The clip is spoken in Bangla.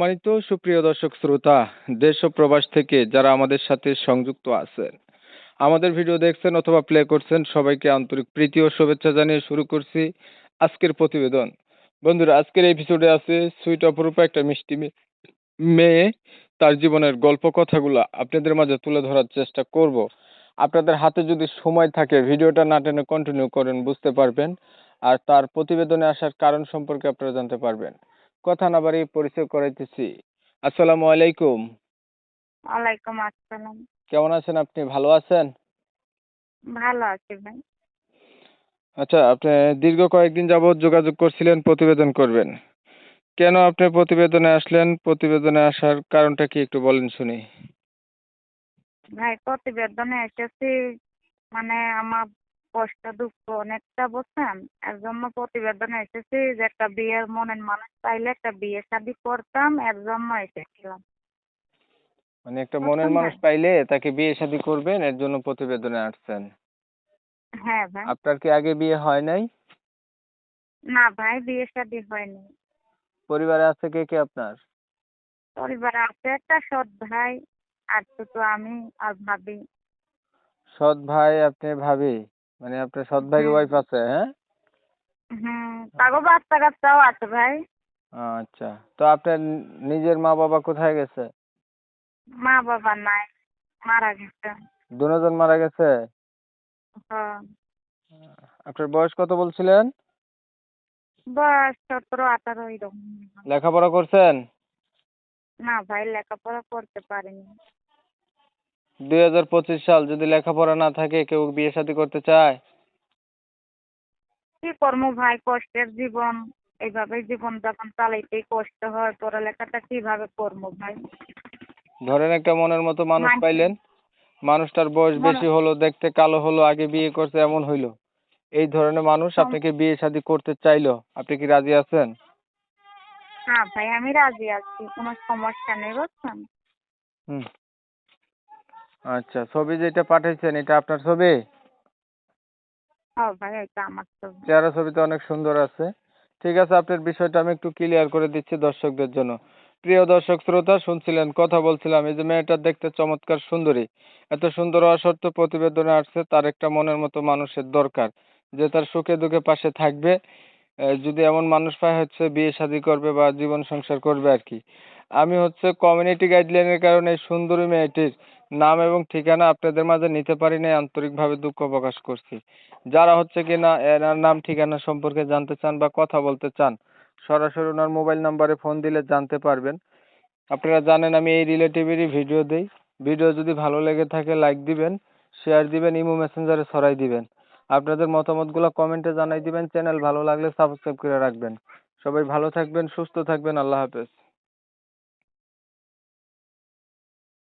সম্মানিত সুপ্রিয় দর্শক শ্রোতা, দেশ ও প্রবাস থেকে যারা আমাদের সাথে সংযুক্ত আছেন, আমাদের ভিডিও দেখছেন অথবা প্লে করছেন, সবাইকে আন্তরিক প্রীতি ও শুভেচ্ছা জানিয়ে শুরু করছি আজকের প্রতিবেদন। বন্ধুরা, আজকের এপিসোডে আছে সুইট অপরূপা একটা মিষ্টি মেয়ে, তার জীবনের গল্প কথাগুলো আপনাদের মাঝে তুলে ধরার চেষ্টা করব। আপনাদের হাতে যদি সময় থাকে, ভিডিওটা না টেনে কন্টিনিউ করেন, বুঝতে পারবেন। আর তার প্রতিবেদনে আসার কারণ সম্পর্কে আপনারা জানতে পারবেন। কথা না বাড়িয়ে পরিচয় করাইতেছি। আসসালামু আলাইকুম। ওয়ালাইকুম আসসালাম। কেমন আছেন আপনি? ভালো আছেন? ভালো আছি ভাই। আচ্ছা আপনি দীর্ঘ কয়েকদিন যাবৎ যোগাযোগ করছিলেন প্রতিবেদন করবেন। কেন আপনি প্রতিবেদনে আসলেন? প্রতিবেদনে আসার কারণটা কি একটু বলেন শুনি। ভাই প্রতিবেদনে এসেছি মানে আমার কষ্ট দুঃখ অনেকটা বুঝছেন? এর জন্য প্রতিবেদনে এসেছি যে একটা বিয়ের মনের মানুষ পাইলে একটা বিয়ে শাদি করতাম এর জন্য এসেছিলাম। মানে একটা মনের মানুষ পাইলে তাকে বিয়ে শাদী করবেন এর জন্য প্রতিবেদনে আসছেন। হ্যাঁ ভাই। আপনার কি আগে বিয়ে হয় নাই? না ভাই বিয়ে শাদি হয়নি। পরিবারে আছে কে কে আপনার? পরিবারে আছে একটা সৎ ভাই আর শুধু আমি আর ভাবি। সৎ ভাই আপনি ভাবি? মানে আপনার সৎ হুম। ওয়াইফ আছে হ্যাঁ? হুম তাগো বাচ্চা কাচ্চাও আছে ভাই। আচ্ছা তো আপনার নিজের মা বাবা কোথায় গেছে? মা বাবা নাই মারা গেছে। দুজন মারা গেছে? হ্যাঁ। আপনার বয়স কত বলছিলেন? বয়স সতেরো আঠারো এরকম। লেখাপড়া করছেন? না ভাই লেখাপড়া করতে পারিনি। দুই হাজার পঁচিশ সাল যদি লেখাপড়া না থাকে কেউ বিয়ে শাদী করতে চায়? কি করব ভাই? কষ্টের জীবন এইভাবে জীবন যাপন চালাইতেই কষ্ট হয়। পড়ালেখাটা কীভাবে করব ভাই? ধরেন একটা মনের মতো মানুষ পাইলেন মানুষটার বয়স বেশি হলো দেখতে কালো হলো আগে বিয়ে করছে এমন হইল। এই ধরনের মানুষ সম- আপনাকে বিয়ে শাদী করতে চাইলো? আপনি কি রাজি আছেন? হ্যাঁ ভাই আমি রাজি আছি কোনো সমস্যা নেই বুঝছেন? হুম। আচ্ছা ছবি যেটা পাঠাইছেন এটা আপনার ছবি? হ্যাঁ এটা আমার তো অনেক সুন্দর আছে। ঠিক আছে আপনার বিষয়টা আমি একটু ক্লিয়ার করে দিচ্ছি দর্শকদের জন্য। প্রিয় দর্শক শ্রোতা শুনছিলেন কথা বলছিলাম এই যে মেয়েটা দেখতে চমৎকার সুন্দরী। এত সুন্দর সত্ত্বেও প্রতিবেদনে আসছে তার একটা মনের মতো মানুষের দরকার যে তার সুখে দুঃখে পাশে থাকবে। যদি এমন মানুষ পায় হচ্ছে বিয়ে শাদী করবে বা জীবন সংসার করবে আর কি। আমি হচ্ছে কমিউনিটি গাইডলাইনের কারণে সুন্দরী মেয়েটির নাম এবং ঠিকানা আপনাদের মাঝে নিতে পারি নাই, আন্তরিকভাবে দুঃখ প্রকাশ করছি। যারা হচ্ছে কি না এনার নাম, ঠিকানা সম্পর্কে জানতে চান বা কথা বলতে চান, সরাসরি ওনার মোবাইল নাম্বারে ফোন দিলে জানতে পারবেন। আপনারা জানেন আমি এই রিলেটিভেরই ভিডিও দেই। ভিডিও যদি ভালো লেগে থাকে, লাইক দিবেন, শেয়ার দিবেন, ইমো মেসেঞ্জারে ছড়াই দিবেন। আপনাদের মতামতগুলো কমেন্টে জানাই দিবেন। চ্যানেল ভালো লাগলে সাবস্ক্রাইব করে রাখবেন। সবাই ভালো থাকবেন, সুস্থ থাকবেন। আল্লাহ হাফেজ।